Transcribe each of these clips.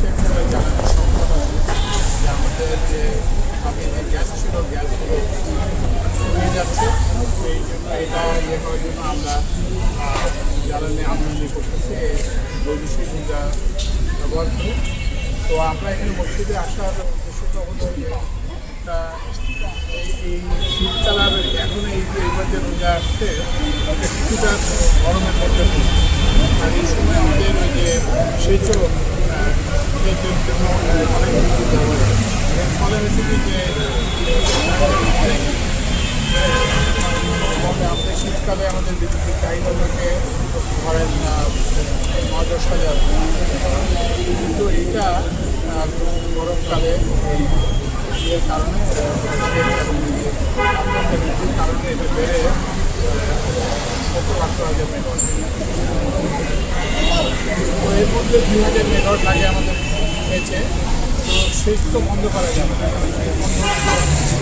মানুষের জানানোর সম্ভব আছে যে আমাদের যে আগে যে গ্যাস ছিল গ্যাসগুলো কমে যাচ্ছে এই জন্য এটা ইয়ে করার জন্য আমরা জ্বালানি আমদানি করতেছি বৈদেশিক যা ব্যবহার করি তো আমরা এখানে মসজিদে আসার উদ্দেশ্যটা যে একটা এই শীতকালার এখন এই যে এবার যে রোজা আসছে কিছুটা গরমের মধ্যে আর এই সময় আমাদের ওই যে সেচ আমাদের শীতকালে আমাদের বিদ্যুতের চাহিদা থাকে ধরেন নয় দশ হাজার কিন্তু এটা গরমকালে এই ইয়ের কারণে বৃদ্ধির কারণে এটা বেড়ে সত্তর আটশো হাজার মেগাওয়াট এর মধ্যে দুই হাজার মেগাওয়াট লাগে আমাদের। হয়েছে, তো সেচ তো বন্ধ করা যাবে না।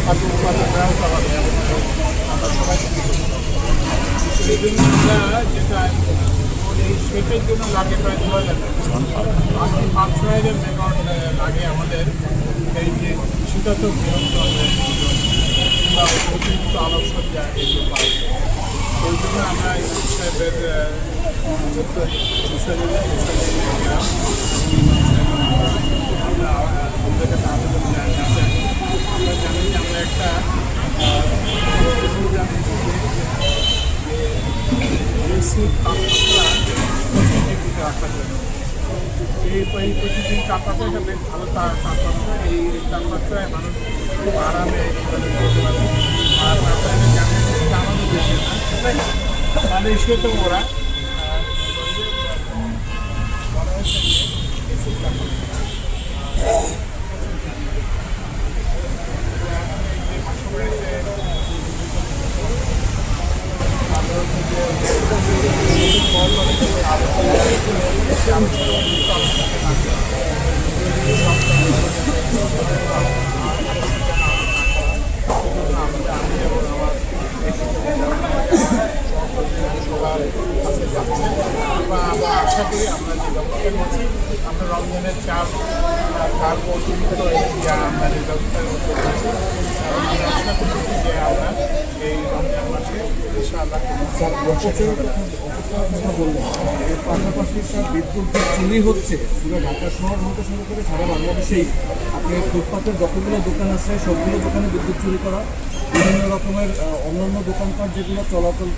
খাদ্য উৎপাদন ব্যাহত হবে আমরা সবাই সেই জন্য আমরা যেটা এই সেচের জন্য লাগে প্রায় দু হাজার বাকি পাঁচ হাজার লাগে আমাদের। এই যে নিয়ন্ত্রণ কিংবা অতিরিক্ত আলোকসজ্জা এগুলো পাওয়া ওই জন্য আমরা ইউনিট সাহেবের বিষয় নিয়ে বিষয় নিয়ে আমরা আমরা আমাদের কাছে আবেদন জানাই আমরা জানি যে আমরা একটা এসি তাপমাত্রা পঁচিশ ডিগ্রিতে রাখার জন্য এই এই প্রতিদিন তাপমাত্রাটা বেশ ভালো তা- তাপমাত্রা এই তাপমাত্রায় মানুষ খুব আরামে যোগাযোগ করতে পারে আর আপনারা না মালয়েশিয়াতেও ওরা আহ, বলা হচ্ছে যে এসি তাপমাত্রা সবার কাছে যাচ্ছে বা আমরা আশা করি আমরা যে ব্যবস্থা নিচ্ছি আমরা রমজানের চাপ তার অতিরিক্ত যা আমরা যে ব্যবস্থা করতে পারছি। এবং আমরা আশা করছি যে আমরা এই রমজান মাসে ইনশাআল্লাহ স্যার পাশাপাশি স্যার বিদ্যুৎ যে চুরি হচ্ছে। পুরো ঢাকা শহর হতে শুরু করে সারা বাংলাদেশেই আপনি ফুটপাতের যতগুলো দোকান আছে সবগুলো দোকানে বিদ্যুৎ চুরি করা বিভিন্ন রকমের অন্যান্য দোকানপাট যেগুলো চলাচল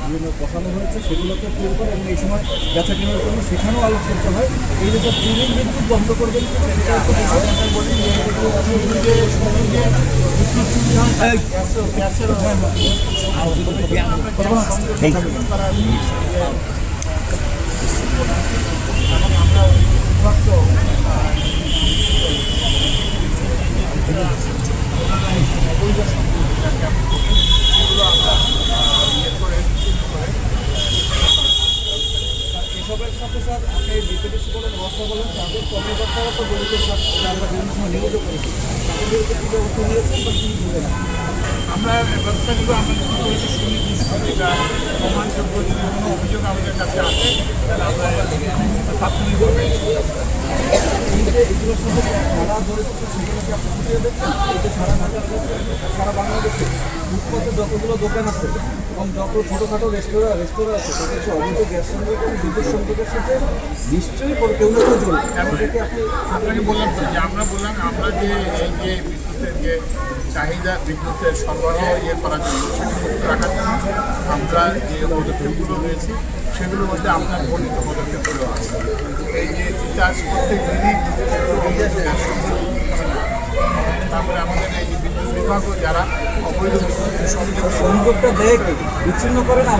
বিভিন্ন বসানো হয়েছে সেগুলোকে চুরি করে এবং এই সময় বেচা কেনার জন্য সেখানেও আলোচ করতে হয়। এই যে চুরির বিদ্যুৎ বন্ধ করবেন সেটা হচ্ছে বিষয়। এসবের সাথে স্যার আপনি বিপিডিসি বলেন অবস্থা বলেন, তাদের কর্মকর্তারা তো জড়িত স্যার আমরা বিভিন্ন সময় নিয়োগও করেছি তাদেরকে কী ব্যবস্থা নিয়েছেন বা কী আমরা ব্যবস্থাগুলো আমরা যদি করেছি সুনির্দিষ্ট যেটা প্রমাণযোগ্য যদি কোনো অভিযোগ আমাদের কাছে আসে, তাহলে আমরা তাৎক্ষণিকভাবে সারা বাংলাদেশে ফুটপাতে যতগুলো দোকান আছে এবং যত ছোটোখাটো রেস্তোরাঁ রেস্তোরাঁ আছে তাদের হচ্ছে গ্যাস সংযোগ বিদ্যুৎ সংযোগের সাথে নিশ্চয়ই এমনকি আপনি আপনাকে বললাম যে আমরা বললাম, আমরা যে এই যে বিদ্যুতের যে চাহিদা, বিদ্যুতের সরবরাহ ইয়ে করার জন্য, সেটা রাখার জন্য আমরা যে পদক্ষেপগুলো রয়েছে, সেগুলোর মধ্যে আপনার বর্ণিত পদক্ষেপগুলো আছে। এই যে চাষ প্রত্যেক দিনই তারপরে আমাদের এই যে বিদ্যুৎ বিভাগও যারা অবৈধ বিদ্যুৎ সংযোগ সংযোগটা দেয় বিচ্ছিন্ন করে না?